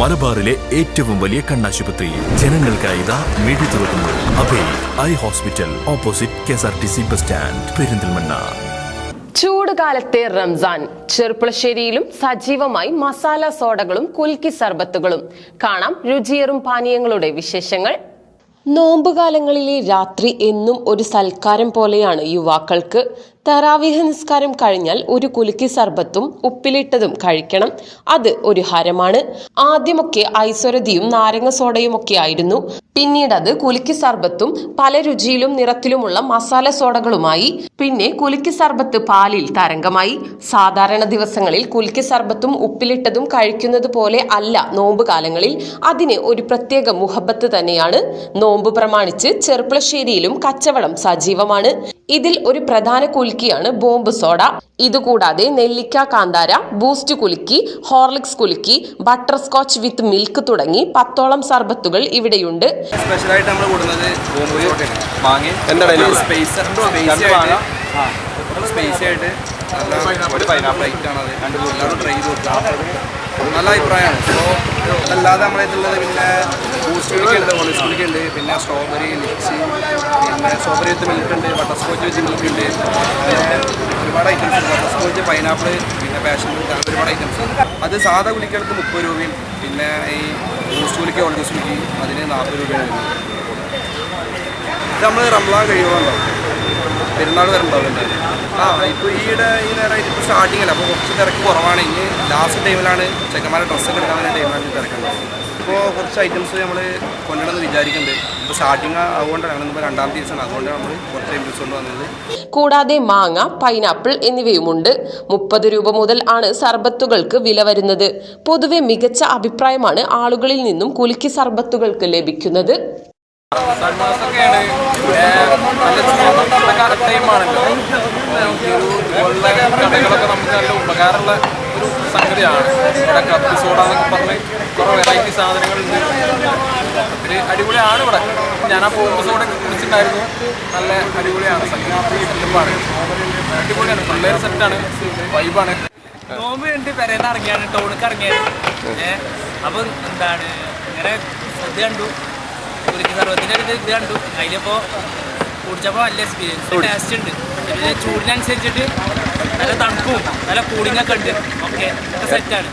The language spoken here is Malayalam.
മലബാറിലെ ഏറ്റവും വലിയ കണ്ണാശുപത്രി. ജനങ്ങൾക്കായി ഇതാ തുറക്കുന്നു. Abhay eye hospital opposite K S R T C bus stand Perinthalmanna. ചൂട് കാലത്തെ റംസാൻ. ചെറുപ്പുളശ്ശേരിയിലും സജീവമായി മസാല സോഡകളും കുൽക്കി സർബത്തുകളും. കാണാം രുചിയറും പാനീയങ്ങളുടെ വിശേഷങ്ങൾ. നോമ്പുകാലങ്ങളിലെ രാത്രി എന്നും ഒരു സൽക്കാരം പോലെയാണ് യുവാക്കൾക്ക്. തറാവിഹ നിസ്കാരം കഴിഞ്ഞാൽ ഒരു കുലുക്കി സർബത്തും ഉപ്പിലിട്ടതും കഴിക്കണം. അത് ഒരു ഹരമാണ്. ആദ്യമൊക്കെ ഐശ്വരതിയും നാരങ്ങ സോഡയും ഒക്കെ ആയിരുന്നു. പിന്നീട് അത് കുലുക്കി സർബത്തും പല രുചിയിലും നിറത്തിലുമുള്ള മസാല സോഡകളുമായി പിന്നെ കുലുക്കി സർബത്ത് പാലിൽ തരംഗമായി. സാധാരണ ദിവസങ്ങളിൽ കുലുക്കി സർബത്തും ഉപ്പിലിട്ടതും കഴിക്കുന്നത് പോലെ അല്ല നോമ്പ് കാലങ്ങളിൽ. അതിന് ഒരു പ്രത്യേക മുഹബത്ത് തന്നെയാണ്. നോമ്പ് പ്രമാണിച്ച് ചെർപ്പളശ്ശേരിയിലും കച്ചവടം സജീവമാണ്. ഇതിൽ ഒരു പ്രധാന കുലുക്കിയാണ് ബോംബ് സോഡ. ഇതുകൂടാതെ നെല്ലിക്ക കാന്താര ബൂസ്റ്റ് കുലുക്കി ഹോർലിക്സ് കുലുക്കി ബട്ടർ സ്കോച്ച് വിത്ത് മിൽക്ക് തുടങ്ങി പത്തോളം സർബത്തുകൾ ഇവിടെയുണ്ട്. സ്പെഷ്യലായിട്ട് നമ്മൾ മാങ്ങ. എന്താണ് സ്പേസ് രണ്ട്. സ്പേസി ആയിട്ട്. നല്ല ഒരു പൈനാപ്പിൾ ഐറ്റം ആണ് അത്. എല്ലാവരും ട്രൈ ചെയ്ത് നല്ല അഭിപ്രായമാണ്. അപ്പോൾ അല്ലാതെ നമ്മളായിട്ടുള്ളത് പിന്നെ ബൂസ്റ്റ് ഉണ്ട്. ഹോളിസ്റ്റുകളൊക്കെ ഉണ്ട്. പിന്നെ സ്ട്രോബെറി ലിപ്സി പിന്നെ സ്ട്രോബെറി വിത്ത് മിൽക്ക് ഉണ്ട്. ബട്ടർ സ്കോച്ച് വിത്ത് മിൽക്ക് ഉണ്ട്. ഒരുപാട് ഐറ്റംസ് ഉണ്ട്. സ്കോച്ച് പൈനാപ്പിൾ പിന്നെ പാഷൻ അങ്ങനെ ഒരുപാട് ഐറ്റംസ് അത് സാധാ കുലിക്കടുത്ത് മുപ്പത് രൂപയും പിന്നെ ഈ ബൂസ്റ്റ് കുലിക്ക് ജൂസ് കുലിക്ക് അതിന് നാൽപ്പത് രൂപയാണ് വരുന്നത് ഇത് നമ്മൾ റംലാൻ കഴിയുമല്ലോ പെരുന്നാൾ വരണ്ടാവില്ല ആ ഇപ്പോൾ ഈയിടെ ഈ നേരമായിട്ട് ഇപ്പോൾ സ്റ്റാർട്ടിങ്ങല്ല അപ്പോൾ കുറച്ച് തിരക്ക് കുറവാണ്. ഇനി ലാസ്റ്റ് ടൈമിലാണ് ചെക്കന്മാരെ ഡ്രസ്സൊക്കെ എടുക്കാൻ വേണ്ടി ടൈമിലാണ് തിരക്കുള്ളത് ഇപ്പോൾ കുറച്ച് ഐറ്റംസ് നമ്മൾ കൊണ്ടുവരണമെന്ന് വിചാരിക്കുന്നുണ്ട്. ഇപ്പോൾ സ്റ്റാർട്ടിങ് അതുകൊണ്ടാണ് ഞങ്ങൾ ഇപ്പോൾ രണ്ടാം ദിവസമാണ് അതുകൊണ്ടാണ് നമ്മൾ കുറച്ച് ഐറ്റംസ് കൊണ്ട് വന്നത് കൂടാതെ മാങ്ങ പൈനാപ്പിൾ എന്നിവയുമുണ്ട്. മുപ്പത് രൂപ മുതൽ ആണ് സർബത്തുകൾക്ക് വില വരുന്നത്. പൊതുവെ മികച്ച അഭിപ്രായമാണ് ആളുകളിൽ നിന്നും കുലുക്കി സർബത്തുകൾക്ക് ലഭിക്കുന്നത്. സൺമാസൊക്കെയാണ് നല്ല ചൂടും ടൈമാണല്ലോ ഈ കടകളൊക്കെ നമുക്ക് നല്ല ഉപകാരമുള്ള സംഗതിയാണ് ഇവിടെ കത്തി സോഡ എന്നൊക്കെ പറഞ്ഞ് കുറേ വെറൈറ്റി സാധനങ്ങളുണ്ട്. ഒരു അടിപൊളിയാണ് ഇവിടെ. ഞാൻ ആ പോകുമ്പോൾ സോഡ കുടിച്ചിട്ടുണ്ടായിരുന്നു നല്ല അടിപൊളിയാണ്. സംഗതി സെറ്റപ്പാണ് അടിപൊളിയാണ്. പിള്ളേർ സെറ്റാണ്. വൈബാണ്. നോമ്പ് കണ്ട് പെരേന്ന് ഇറങ്ങിയാണ്. ടൗണിക്ക് ഇറങ്ങിയത് ഏഹ് അപ്പം എന്താണ്? ഇങ്ങനെ ഇത് കണ്ടു. കുറിച്ച് സർവത്തിന്റെ ഒരു ഇത് കണ്ടു. അതിലിപ്പോൾ കുടിച്ചപ്പോൾ നല്ല എക്സ്പീരിയൻസ് ടേസ്റ്റ് ഉണ്ട്. ചൂടിനനുസരിച്ചിട്ട് നല്ല തണുപ്പും നല്ല കൂളിംഗ് ഒക്കെ ഉണ്ട്. ഓക്കെ സെറ്റാണ്